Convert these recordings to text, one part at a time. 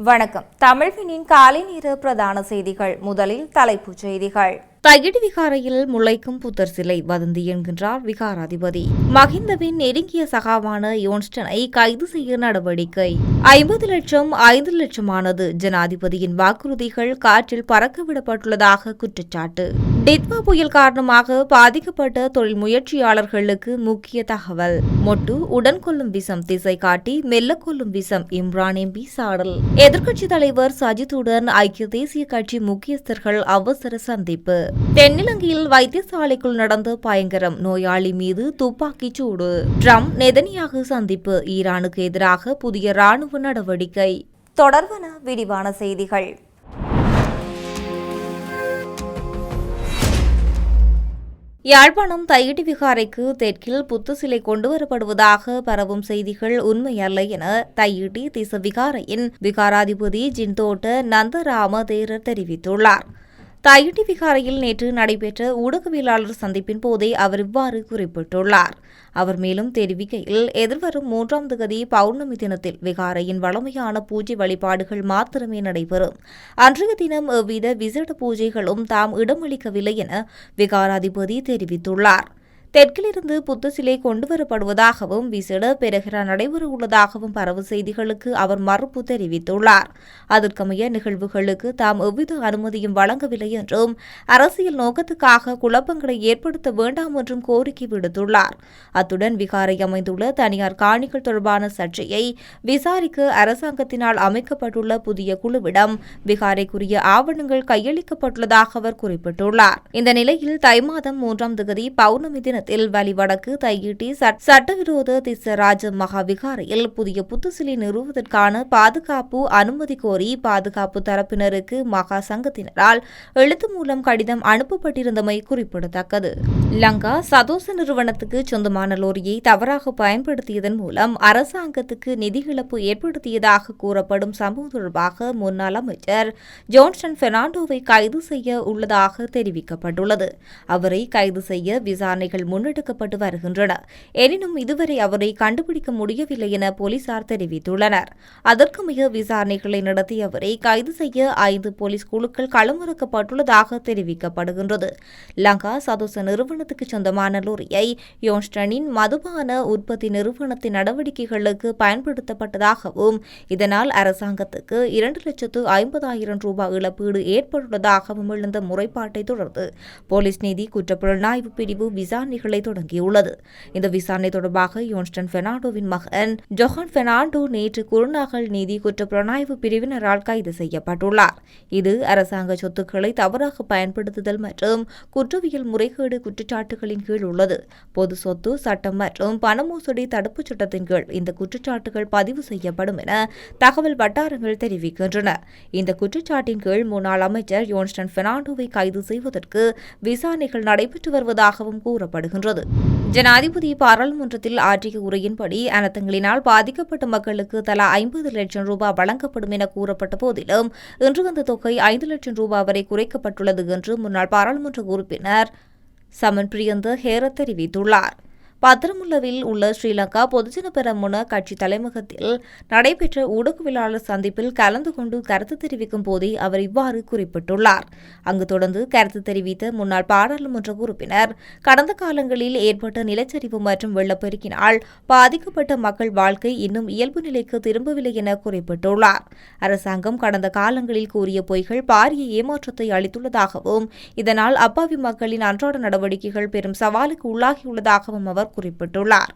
வணக்கம். தமிழ்வினின் காலை நேர பிரதான செய்திகள். முதலில் தலைப்புச் செய்திகள். தையடி விகாரையில் முளைக்கும் புத்தர் சிலை வதந்தி என்கின்றார் விகாராதிபதி. மகிந்தவின் நெருங்கிய சகாவான யோன்ஸ்டனை கைது செய்ய நடவடிக்கை. ஐம்பது லட்சம் ஐந்து லட்சமானது ஜனாதிபதியின் வாக்குறுதிகள் காற்றில் பறக்கவிடப்பட்டுள்ளதாக குற்றச்சாட்டு. டித்வா புயல் காரணமாக பாதிக்கப்பட்ட தொழில் முயற்சியாளர்களுக்கு முக்கிய தகவல். மொட்டு உடன் கொள்ளும் விசம் திசை காட்டி மெல்ல கொள்ளும் விசம் இம்ரான் எம்பி சாடல். எதிர்க்கட்சித் தலைவர் சஜித்துடன் ஐக்கிய தேசிய கட்சி முக்கியஸ்தர்கள் அவசர சந்திப்பு. தென்னிலங்கையில் வைத்தியசாலைக்குள் நடந்த பயங்கரம் நோயாளி மீது துப்பாக்கிச் சூடு. ட்ரம்ப் நெதனியாக சந்திப்பு. ஈரானுக்கு எதிராக புதிய ராணுவ நடவடிக்கை. தொடர்வன விரிவான செய்திகள். யாழ்ப்பாணம் தையடி விகாரைக்கு தெற்கில் புத்து சிலை கொண்டுவரப்படுவதாக பரவும் செய்திகள் உண்மையல்ல என தையிட்டி திச விகாரையின் விகாராதிபதி ஜின்தோட்ட நந்தராம தேரர் தெரிவித்துள்ளார். தையிட்டி விகாரையில் நேற்று நடைபெற்ற ஊடகவியலாளர் சந்திப்பின் போதே அவர் இவ்வாறு குறிப்பிட்டுள்ளார். அவர் மேலும் தெரிவிக்கையில் எதிர்வரும் மூன்றாம் திகதி பௌர்ணமி தினத்தில் விகாரையின் வளமையான பூஜை வழிபாடுகள் மாத்திரமே நடைபெறும். அன்றைய தினம் எவ்வித விசேட பூஜைகளும் தாம் இடமளிக்கவில்லை என விகாராதிபதி தெரிவித்துள்ளார். தெற்கிலிருந்து புத்த சிலை கொண்டுவரப்படுவதாகவும் விசேட பெருகிற நடைபெறவுள்ளதாகவும் பரவு செய்திகளுக்கு அவர் மறுப்பு தெரிவித்துள்ளார். அதற்கமைய நிகழ்வுகளுக்கு தாம் எவ்வித அனுமதியும் வழங்கவில்லை என்றும் அரசியல் நோக்கத்துக்காக குழப்பங்களை ஏற்படுத்த வேண்டாம் என்றும் கோரிக்கை விடுத்துள்ளார். அத்துடன் விகாரை அமைந்துள்ள தனியார் காணிகள் தொடர்பான சர்ச்சையை விசாரிக்க அரசாங்கத்தினால் அமைக்கப்பட்டுள்ள புதிய குழுவிடம் விகாரைக்குரிய ஆவணங்கள் கையளிக்கப்பட்டுள்ளதாக அவர் குறிப்பிட்டுள்ளார். இந்த நிலையில் தை மாதம் மூன்றாம் திகதி பௌர்ணமி தினத்தில் வலிவடக்கு தையிட்டி சட்- சட்டவிரோத திசராஜ மகாவிகாரையில் புதிய புத்துசிலை நிறுவுவதற்கான பாதுகாப்பு அனுமதி கோரி பாதுகாப்பு தரப்பினருக்கு மகா சங்கத்தினரால் எழுத்து மூலம் கடிதம் அனுப்பப்பட்டிருந்தமை குறிப்பிடத்தக்கது. லங்கா சதோச நிறுவனத்துக்கு சொந்தமான லோரியை தவறாக பயன்படுத்தியதன் மூலம் அரசாங்கத்துக்கு நிதி இழப்பு ஏற்படுத்தியதாக கூறப்படும் சம்பவம் தொடர்பாக முன்னாள் அமைச்சர் ஜோன்சன் பெர்னாண்டோவை கைது செய்ய உள்ளதாக தெரிவிக்கப்பட்டுள்ளது. அவரை கைது செய்ய விசாரணைகள் முன்னெடுக்கப்பட்டு வருகின்றன. எனினும் இதுவரை அவரை கண்டுபிடிக்க முடியவில்லை என போலீசார் தெரிவித்துள்ளனர். அதற்கு மிக விசாரணைகளை நடத்தி அவரை கைது செய்ய ஐந்து போலீஸ் குழுக்கள் களமிறக்கப்பட்டுள்ளதாக தெரிவிக்கப்படுகின்றது. லங்கா சதோச நிறுவனத்துக்கு சொந்தமான லோரியை யோன்ஸ்டனின் மதுபான உற்பத்தி நிறுவனத்தின் நடவடிக்கைகளுக்கு பயன்படுத்தப்பட்டதாகவும் இதனால் அரசாங்கத்துக்கு இரண்டு லட்சத்து ஐம்பதாயிரம் ரூபாய் இழப்பீடு ஏற்பட்டுள்ளதாகவும் எழுந்த முறைப்பாட்டை தொடர்ந்து போலீஸ் நீதி குற்றப்புலனாய்வு பிரிவு விசாரணைகளை தொடங்கியுள்ளது. இந்த விசாரணை தொடர்பாக யோன்ஸ்டன் பெர்னாண்டோவின் மகன் ஜொஹான் பெர்னாண்டோ நேற்று குருநாகல் நீதி குற்றப்புலனாய்வு பிரிவினரால் கைது செய்யப்பட்டுள்ளார். இது அரசாங்க சொத்துக்களை தவறாக பயன்படுத்துதல் மற்றும் குற்றவியல் முறைகேடு குற்றச்சாட்டுகளின் கீழ் உள்ளது. பொது சொத்து சட்டம் மற்றும் பண மோசடி தடுப்புச் சட்டத்தின் கீழ் இந்த குற்றச்சாட்டுகள் பதிவு செய்யப்படும் என தகவல் வட்டாரங்கள் தெரிவிக்கின்றன. இந்த குற்றச்சாட்டின் கீழ் முன்னாள் அமைச்சர் யோன்ஸ்டன் பெர்னாண்டோவை கைது செய்வதற்கு விசாரணைகள் நடைபெற்று வருவதாகவும் கூறப்படுகின்றது ஜனாதிபதி பாராளுமன்றத்தில் ஆற்றிய உரையின்படி அனர்த்தங்களினால் பாதிக்கப்பட்ட மக்களுக்கு தலா ஐம்பது லட்சம் ரூபாய் வழங்கப்படும் என கூறப்பட்ட போதிலும் இன்று அந்த தொகை ஐந்து லட்சம் ரூபாய் வரை குறைக்கப்பட்டுள்ளது என்று முன்னாள் பாராளுமன்ற உறுப்பினர் சமன் பிரியந்த ஹேர தெரிவித்துள்ளார். பத்திரமுல்லவில் உள்ள ஸ்ரீலங்கா பொதுஜன பெரமுன கட்சி தலைமுகத்தில் நடைபெற்ற ஊடகவியலாளர் சந்திப்பில் கலந்து கொண்டு கருத்து தெரிவிக்கும் போதே அவர் இவ்வாறு குறிப்பிட்டுள்ளார். அங்கு தொடர்ந்து கருத்து தெரிவித்த முன்னாள் பாராளுமன்ற உறுப்பினர் கடந்த காலங்களில் ஏற்பட்ட நிலச்சரிவு மற்றும் வெள்ளப்பெருக்கினால் பாதிக்கப்பட்ட மக்கள் வாழ்க்கை இன்னும் இயல்பு நிலைக்கு திரும்பவில்லை என குறிப்பிட்டுள்ளார். அரசாங்கம் கடந்த காலங்களில் கூறிய பொய்கள் பாரிய ஏமாற்றத்தை அளித்துள்ளதாகவும் இதனால் அப்பாவி மக்களின் அன்றாட நடவடிக்கைகள் பெரும் சவாலுக்கு உள்ளாகியுள்ளதாகவும் அவர் குறிப்பிட்டுள்ளார்.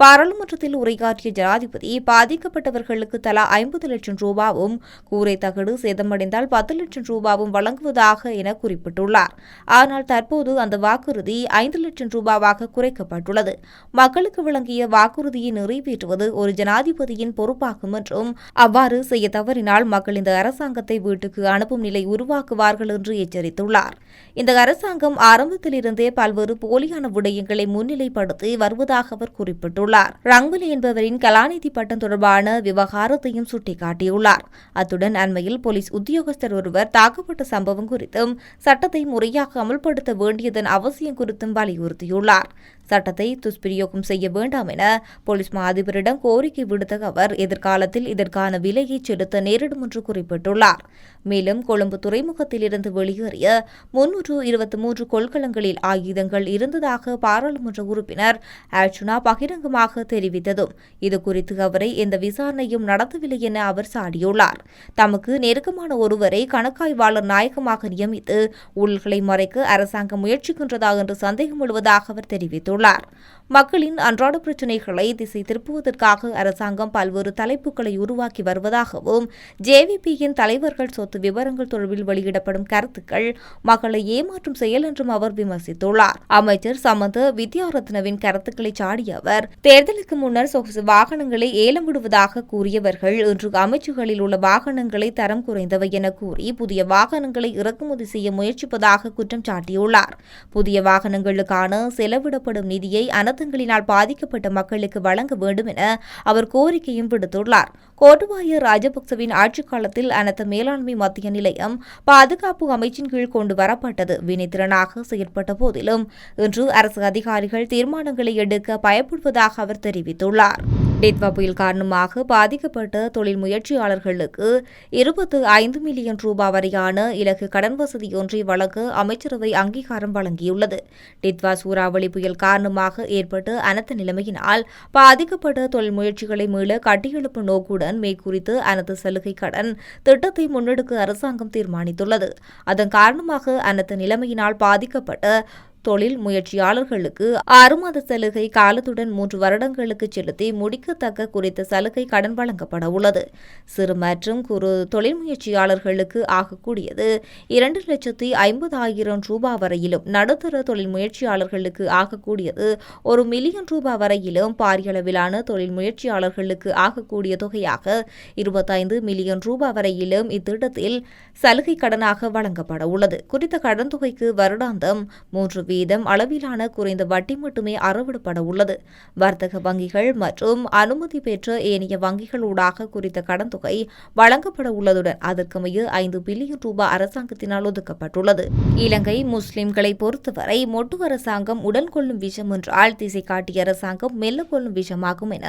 பாராளுமன்றத்தில் உரையாற்றிய ஜனாதிபதி பாதிக்கப்பட்டவர்களுக்கு தலா ஐம்பது லட்சம் ரூபாவும் கூரை தகடு சேதமடைந்தால் பத்து லட்சம் ரூபாவும் வழங்குவதாக என குறிப்பிட்டுள்ளார். ஆனால் தற்போது அந்த வாக்குறுதி ஐந்து லட்சம் ரூபாவாக குறைக்கப்பட்டுள்ளது. மக்களுக்கு வழங்கிய வாக்குறுதியை நிறைவேற்றுவது ஒரு ஜனாதிபதியின் பொறுப்பாகும் என்றும் அவ்வாறு செய்ய தவறினால் மக்கள் இந்த அரசாங்கத்தை வீட்டுக்கு அனுப்பும் நிலை உருவாக்குவார்கள் என்று எச்சரித்துள்ளார். இந்த அரசாங்கம் ஆரம்பத்திலிருந்தே பல்வேறு போலியான விடயங்களை முன்னிலைப்படுத்தி வருவதாக அவர் குறிப்பிட்டுள்ளார். ரங்குலி என்பவரின் கலாநிதி பட்டம் தொடர்பான விவகாரத்தையும் சுட்டிக்காட்டியுள்ளார். அத்துடன் அண்மையில் போலீஸ் உத்தியோகஸ்தர் ஒருவர் தாக்கப்பட்ட சம்பவம் குறித்தும் சட்டத்தை முறையாக அமல்படுத்த வேண்டியதன் அவசியம் குறித்தும் வலியுறுத்தியுள்ளார். சட்டத்தை துஷ்பிரயோகம் செய்ய வேண்டாம் என போலீஸ் மா அதிபரிடம் கோரிக்கை விடுத்த அவர் எதிர்காலத்தில் இதற்கான விலையை செலுத்த நேரிடும் என்று குறிப்பிட்டுள்ளார். மேலும் கொழும்பு துறைமுகத்தில் இருந்து வெளியேறிய முன்னூற்று இருபத்தி மூன்று கொள்கலங்களில் ஆயுதங்கள் இருந்ததாக பாராளுமன்ற உறுப்பினர் அர்ச்சுனா பகிரங்கமாக தெரிவித்ததும் இதுகுறித்து அவரை எந்த விசாரணையும் நடத்தவில்லை என அவர் சாடியுள்ளார். தமக்கு நெருக்கமான ஒருவரை கணக்காய்வாளர் நாயகமாக நியமித்து ஊழல்களை மறைக்க அரசாங்கம் முயற்சிக்கின்றதா என்று சந்தேகம் எழுவதாக அவர் தெரிவித்துள்ளார். celular. மக்களின் அன்றாட பிரச்சினைகளை திசை திருப்புவதற்காக அரசாங்கம் பல்வேறு தலைப்புகளை உருவாக்கி வருவதாகவும் ஜேவிபியின் தலைவர்கள் சொத்து விவரங்கள் தொடர்பில் வெளியிடப்படும் கருத்துக்கள் மக்களை ஏமாற்றும் செயல் என்றும் அவர் விமர்சித்துள்ளார். அமைச்சர் சமந்த வித்யாரத்னவின் கருத்துக்களை சாடிய அவர் தேர்தலுக்கு முன்னர் சொகுசு வாகனங்களை ஏலம் விடுவதாக கூறியவர்கள் இன்று அமைச்சுகளில் உள்ள வாகனங்களை தரம் குறைந்தவை என கூறி புதிய வாகனங்களை இறக்குமதி செய்ய முயற்சிப்பதாக குற்றம் சாட்டியுள்ளார். புதிய வாகனங்களுக்கான செலவிடப்படும் நிதியை அனர்த்தங்களினால் பாதிக்கப்பட்ட மக்களுக்கு வழங்க வேண்டும் என அவர் கோரிக்கையும் விடுத்துள்ளார். கோட்டுபாய ராஜபக்சவின் ஆட்சிக் காலத்தில் அனர்த்த மேலாண்மை மத்திய நிலையம் பாதுகாப்பு அமைச்சின் கீழ் கொண்டு வரப்பட்டது. வினைத்திறனாக செயற்பட்ட போதிலும் இன்று அரசு அதிகாரிகள் தீர்மானங்களை எடுக்க பயப்படுவதாக அவர் தெரிவித்துள்ளார். டிட்வா புயல் காரணமாக பாதிக்கப்பட்ட தொழில் முயற்சியாளர்களுக்கு இருபத்து ஐந்து மில்லியன் ரூபாய் வரையான இலகு கடன் வசதி ஒன்றை வழங்க அமைச்சரவை அங்கீகாரம் வழங்கியுள்ளது. டிட்வா சூறாவளி புயல் காரணமாக ஏற்பட்ட அனர்த்த நிலைமையினால் பாதிக்கப்பட்ட தொழில் முயற்சிகளை மீள கட்டியெழுப்பும் நோக்குடன் மேற்குறித்து அனைத்து சலுகை கடன் திட்டத்தை முன்னெடுக்க அரசாங்கம் தீர்மானித்துள்ளது. அதன் காரணமாக அனைத்து நிலைமையினால் பாதிக்கப்பட்ட தொழில் முயற்சியாளர்களுக்கு ஆறு மாத சலுகை காலத்துடன் மூன்று வருடங்களுக்கு செலுத்தி முடிக்கத்தக்க குறித்த சலுகை கடன் வழங்கப்பட உள்ளது. சிறு மற்றும் குறு தொழில் முயற்சியாளர்களுக்கு ஆகக்கூடியது இரண்டு லட்சத்தி ஐம்பதாயிரம் ரூபாய் வரையிலும் நடுத்தர தொழில் முயற்சியாளர்களுக்கு ஆகக்கூடியது ஒரு மில்லியன் ரூபாய் வரையிலும் பாரியளவிலான தொழில் முயற்சியாளர்களுக்கு ஆகக்கூடிய தொகையாக இருபத்தைந்து மில்லியன் ரூபாய் வரையிலும் இத்திட்டத்தில் சலுகை கடனாக வழங்கப்பட உள்ளது. குறித்த கடன் தொகைக்கு வருடாந்தம் மூன்று வீதம் அளவிலான குறைந்த வட்டி மட்டுமே அறவிடப்பட உள்ளது. வர்த்தக வங்கிகள் மற்றும் அனுமதி பெற்ற ஏனைய வங்கிகளூடாக குறித்த கடன் தொகை வழங்கப்பட உள்ளதுடன் அதற்கமைய ஐந்து பில்லியன் ரூபாய் அரசாங்கத்தினால் ஒதுக்கப்பட்டுள்ளது. இலங்கை முஸ்லிம்களை பொறுத்தவரை மொட்டு அரசாங்கம் உடல் கொள்ளும் விஷம் என்றால் திசை காட்டிய அரசாங்கம் மெல்ல கொள்ளும் விஷமாகும் என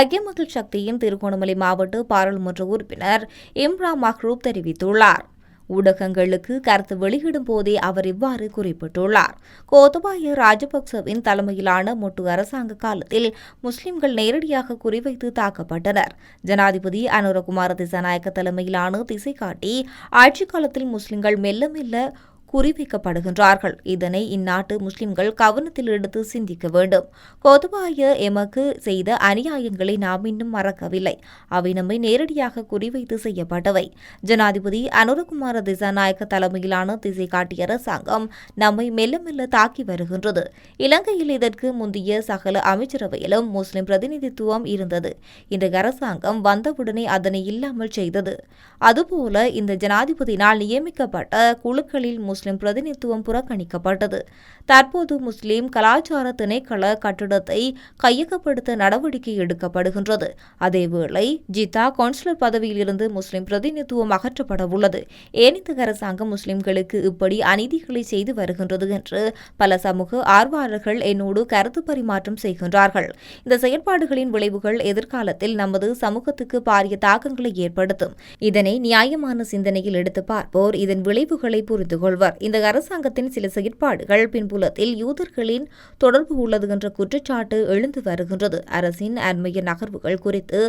ஐக்கிய மக்கள் சக்தியின் திருகோணமலை மாவட்ட பாராளுமன்ற உறுப்பினர் இம்ரா மஹ்ரூப் தெரிவித்துள்ளார். ஊடகங்களுக்கு கருத்து வெளியிடும் போதே அவர் இவ்வாறு குறிப்பிட்டுள்ளார். கோத்தபாய ராஜபக்சவின் தலைமையிலான மொட்டு அரசாங்க காலத்தில் முஸ்லிம்கள் நேரடியாக குறிவைத்து தாக்கப்பட்டனர். ஜனாதிபதி அனுரகுமார திசாநாயக்க தலைமையிலான திசை காட்டி ஆட்சிக் காலத்தில் முஸ்லிம்கள் மெல்ல மெல்ல குறிவைக்கப்படுகின்றார்கள். இதனை இந்நாட்டு முஸ்லிம்கள் கவனத்தில் எடுத்து சிந்திக்க வேண்டும். கோதபாய எமக்கு செய்த அநியாயங்களை நாம் இன்னும் மறக்கவில்லை. அவை நம்மை நேரடியாக குறிவைத்து செய்யப்பட்டவை. ஜனாதிபதி அனுரகுமார திசாநாயக்க தலைமையிலான திசை காட்டிய அரசாங்கம் நம்மை மெல்ல மெல்ல தாக்கி வருகின்றது. இலங்கையில் இதற்கு முந்தைய சகல அமைச்சரவையிலும் முஸ்லிம் பிரதிநிதித்துவம் இருந்தது. இந்த அரசாங்கம் வந்தவுடனே அதனை இல்லாமல் செய்தது. அதுபோல இந்த ஜனாதிபதியினால் நியமிக்கப்பட்ட குழுக்களில் முஸ்லிம் பிரதிநிதித்துவம் புறக்கணிக்கப்பட்டது. தற்போது முஸ்லிம் கலாச்சார திணைக்கள கட்டிடத்தை கையகப்படுத்த நடவடிக்கை எடுக்கப்படுகின்றது. அதேவேளை ஜிதா கவுன்சிலர் பதவியில் இருந்து முஸ்லிம் பிரதிநிதித்துவம் அகற்றப்பட உள்ளது ஏன் அரசாங்கம் முஸ்லிம்களுக்கு இப்படி அநீதிகளை செய்து வருகின்றது என்று பல சமூக ஆர்வலர்கள் என்னோடு கருத்து பரிமாற்றம் செய்கின்றார்கள். இந்த செயற்பாடுகளின் விளைவுகள் எதிர்காலத்தில் நமது சமூகத்துக்கு பாரிய தாக்கங்களை ஏற்படுத்தும். இதனை நியாயமான சிந்தனையில் எடுத்து பார்ப்போர். இதன் விளைவுகளை புரிந்து கொள்வர் அவர். இந்த அரசாங்கத்தின் சில செயற்பாடுகள் பின்புலத்தில் யூதர்களின் தொடர்பு உள்ளது என்ற குற்றச்சாட்டு எழுந்து வருகின்றது. அரசின் அண்மைய நகர்வுகள் குறித்து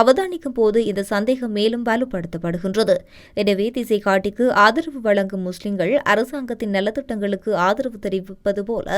அவதானிக்கும் போது இந்த சந்தேகம் மேலும் வலுப்படுத்தப்படுகின்றது. எனவே திசை காட்டிக்கு ஆதரவு வழங்கும் முஸ்லிம்கள் அரசாங்கத்தின் நலத்திட்டங்களுக்கு ஆதரவு தெரிவிப்பது போல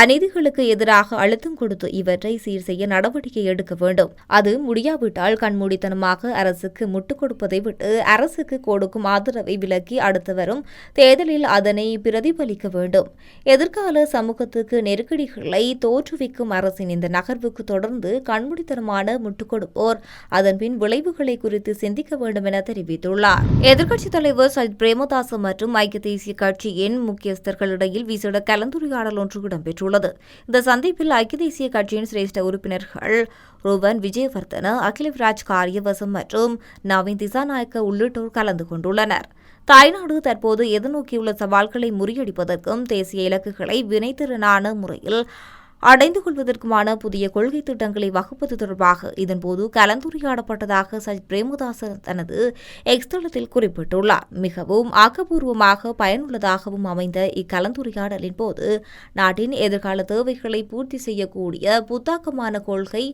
அநீதிகளுக்கு எதிராக அழுத்தம் கொடுத்து இவற்றை சீர் செய்ய நடவடிக்கை எடுக்க வேண்டும். அது முடியாவிட்டால் கண்மூடித்தனமாக அரசுக்கு முட்டுக் கொடுப்பதை விட்டு அரசுக்கு கொடுக்கும் ஆதரவை விலக்கி அடுத்து வரும் தேர்தலில் அதனை பிரதிபலிக்க வேண்டும். எதிர்கால சமூகத்துக்கு நெருக்கடிகளை தோற்றுவிக்கும் அரசின் இந்த நகர்வுக்கு தொடர்ந்து கண்மூடித்தனமான முட்டுக் கொடுப்போர் அதன்பின் விளைவுகளை குறித்து சிந்திக்க வேண்டும் என தெரிவித்துள்ளார். எதிர்க்கட்சித் தலைவர் சஜித் பிரேமதாச மற்றும் ஐக்கிய தேசிய கட்சியின் முக்கியஸ்தர்களிடையில் விசேட கலந்துரையாடல் ஒன்று இடம்பெற்றுள்ளது. இந்த சந்திப்பில் ஐக்கிய தேசிய கட்சியின் சிரேஷ்ட உறுப்பினர்கள் ருவன் விஜயவர்தன அகிலிவ்ராஜ் காரியவசம் மற்றும் நவீன் திசாநாயக்க உள்ளிட்டோர் கலந்து கொண்டுள்ளனர். தாய்நாடு தற்போது எதிர்நோக்கியுள்ள சவால்களை முறியடிப்பதற்கும் தேசிய இலக்குகளை வினைத்திறனான முறையில் அடைந்து கொள்வதற்குமான புதிய கொள்கை திட்டங்களை வகுப்பது தொடர்பாக இதன்போது கலந்துரையாடப்பட்டதாக சஜித் பிரேமதாசன் தனது எக்ஸ் தளத்தில் குறிப்பிட்டுள்ளார். மிகவும் ஆக்கப்பூர்வமாக பயனுள்ளதாகவும் அமைந்த இக்கலந்துரையாடலின் போது நாட்டின் எதிர்கால தேவைகளை பூர்த்தி செய்யக்கூடிய புத்தாக்கமான கொள்கை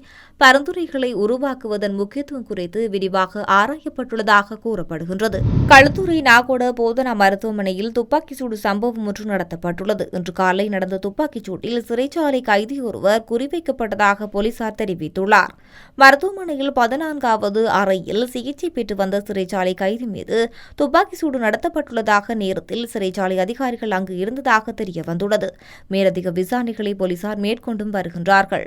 பரிந்துரைகளை உருவாக்குவதன் முக்கியத்துவம் குறித்து விரிவாக ஆராயப்பட்டுள்ளதாக கூறப்படுகின்றது. களுத்துறை நாகோட போதனா மருத்துவமனையில் துப்பாக்கிச்சூடு சம்பவம் ஒன்று நடத்தப்பட்டுள்ளது. இன்று காலை நடந்த துப்பாக்கிச் சூட்டில் சிறைச்சாலை கைதி ஒருவர் குறிவைக்கப்பட்டதாக போலீசார் தெரிவித்துள்ளார். மருத்துவமனையில் பதினான்காவது அறையில் சிகிச்சை பெற்று வந்த சிறைச்சாலை கைதி மீது துப்பாக்கி சூடு நடத்தப்பட்டுள்ளதாக நேரத்தில் சிறைச்சாலை அதிகாரிகள் அங்கு இருந்ததாக தெரிய வந்துள்ளது மேலதிக விசாரணைகளை போலீசார் மேற்கொண்டும் வருகின்றார்கள்.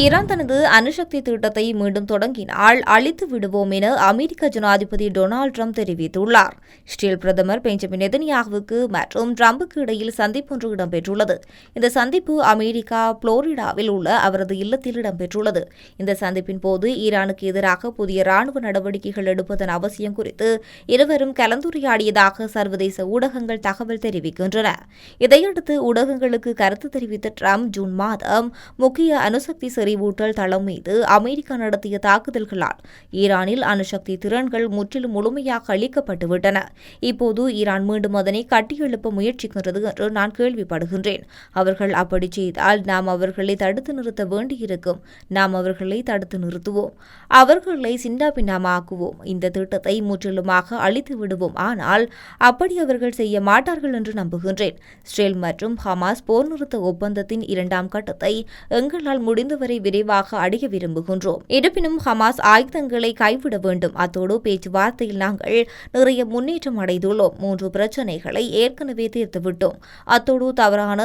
ஈரான் தனது அணுசக்தி திட்டத்தை மீண்டும் தொடங்கினால் அழித்து விடுவோம் என அமெரிக்க ஜனாதிபதி டொனால்டு ட்ரம்ப் தெரிவித்துள்ளார். இஸ்ரேல் பிரதமர் பெஞ்சமின் நெதன்யாகுவுக்கு மற்றும் ட்ரம்புக்கு இடையில் சந்திப்பு ஒன்று இடம்பெற்றுள்ளது. இந்த சந்திப்பு அமெரிக்கா புளோரிடாவில் உள்ள அவரது இல்லத்தில் இடம்பெற்றுள்ளது. இந்த சந்திப்பின் போது ஈரானுக்கு எதிராக புதிய ராணுவ நடவடிக்கைகள் எடுப்பதன் அவசியம் குறித்து இருவரும் கலந்துரையாடியதாக சர்வதேச ஊடகங்கள் தகவல் தெரிவிக்கின்றன. இதையடுத்து ஊடகங்களுக்கு கருத்து தெரிவித்த ட்ரம்ப் ஜூன் மாதம் முக்கிய அணுசக்தி செறிவூட்டல் தளம் மீது அமெரிக்கா நடத்திய தாக்குதல்களால் ஈரானில் அணுசக்தி திறன்கள் முற்றிலும் முழுமையாக அளிக்கப்பட்டுவிட்டன இப்போது ஈரான் மீண்டும் அதனை கட்டியெழுப்ப முயற்சிக்கின்றது என்று நான் கேள்விப்படுகின்றேன். அவர்கள் அப்படி செய்தால் நாம் அவர்களை தடுத்து நிறுத்த வேண்டியிருக்கும். நாம் அவர்களை தடுத்து நிறுத்துவோம். அவர்களை சின்னாபின்னமாக்குவோம் இந்த திட்டத்தை முற்றிலுமாக அழித்து விடுவோம். ஆனால் அப்படி அவர்கள் செய்ய மாட்டார்கள் என்று நம்புகின்றேன். இஸ்ரேல் மற்றும் ஹமாஸ் போர் நிறுத்த ஒப்பந்தத்தின் இரண்டாம் கட்டத்தை எங்களால் முடிந்தவரை விரைவாக அடைய விரும்புகின்றோம். இருப்பினும் ஹமாஸ் ஆயுதங்களை கைவிட வேண்டும். அத்தோடு பேச்சுவார்த்தையில் நாங்கள் நிறைய முன்னேற்றம் அடைந்துள்ளோம். மூன்று பிரச்சனைகளை ஏற்கனவே தீர்த்துவிட்டோம். அத்தோடு தவறான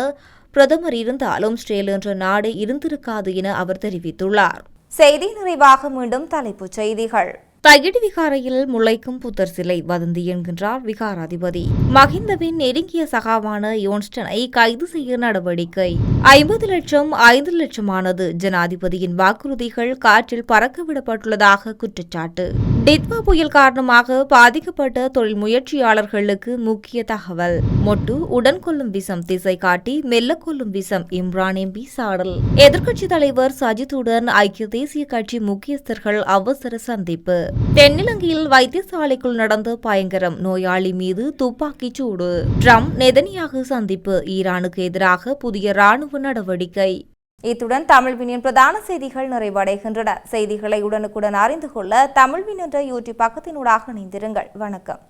பிரதமர் இருந்தாலும் ஸ்ரேல் என்ற நாடு இருந்திருக்காது என அவர் தெரிவித்துள்ளார். செய்தி நிறைவாக மீண்டும் தலைப்புச் செய்திகள். தகிடு விகாரையில் முளைக்கும் புத்தர் சிலை வதந்தி என்கின்றார் விகாராதிபதி. மகிந்தவின் நெருங்கிய சகாவான யோன்ஸ்டனை கைது செய்ய நடவடிக்கை. ஐம்பது லட்சம் ஐந்து லட்சமானது ஜனாதிபதியின் வாக்குறுதிகள் காற்றில் பறக்கவிடப்பட்டுள்ளதாக குற்றச்சாட்டு. டித்வா புயல் காரணமாக பாதிக்கப்பட்ட தொழில் முயற்சியாளர்களுக்கு முக்கிய தகவல். மொட்டு உடன் கொள்ளும் விசம் திசை காட்டி மெல்ல கொள்ளும் விசம் இம்ரான் எம்பி சாடல். எதிர்க்கட்சித் தலைவர் சஜித்துடன் ஐக்கிய தேசிய கட்சி முக்கியஸ்தர்கள் அவசர சந்திப்பு. தென்னிலங்கையில் வைத்தியசாலைக்குள் நடந்த பயங்கரம் நோயாளி மீது துப்பாக்கிச் சூடு. ட்ரம்ப் நெதனியாக சந்திப்பு ஈரானுக்கு எதிராக புதிய ராணுவ நடவடிக்கை. இத்துடன் தமிழ் வினியின் பிரதான செய்திகள் நிறைவடைகின்றன. செய்திகளை உடனுக்குடன் அறிந்து கொள்ள தமிழ் வினின்ற யூடியூப் பக்கத்தினூடாக இணைந்திருங்கள். வணக்கம்.